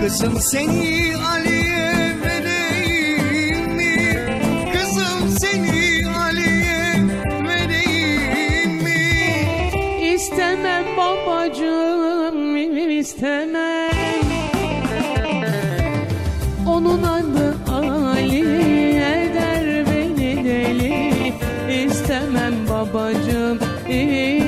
Kızım seni Ali'ye vereyim mi? Kızım seni Ali'ye vereyim mi? İstemem babacığım istemem Onun adı Ali eder beni deli İstemem babacığım istemem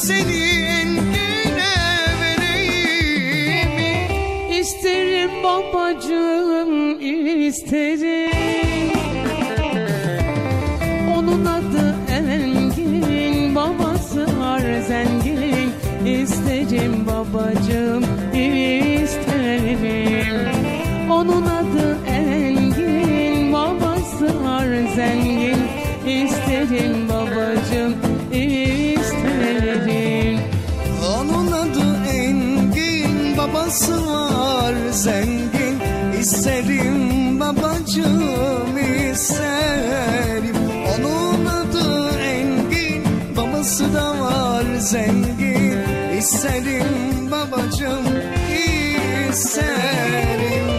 seni Engin'e vereyim? İsterim babacığım isterim. Onun adı Engin babası var zengin. Babacığım Var zengin İsterim babacığım isterim. Onun adı Engin, babası da var zengin. İsterim babacığım isterim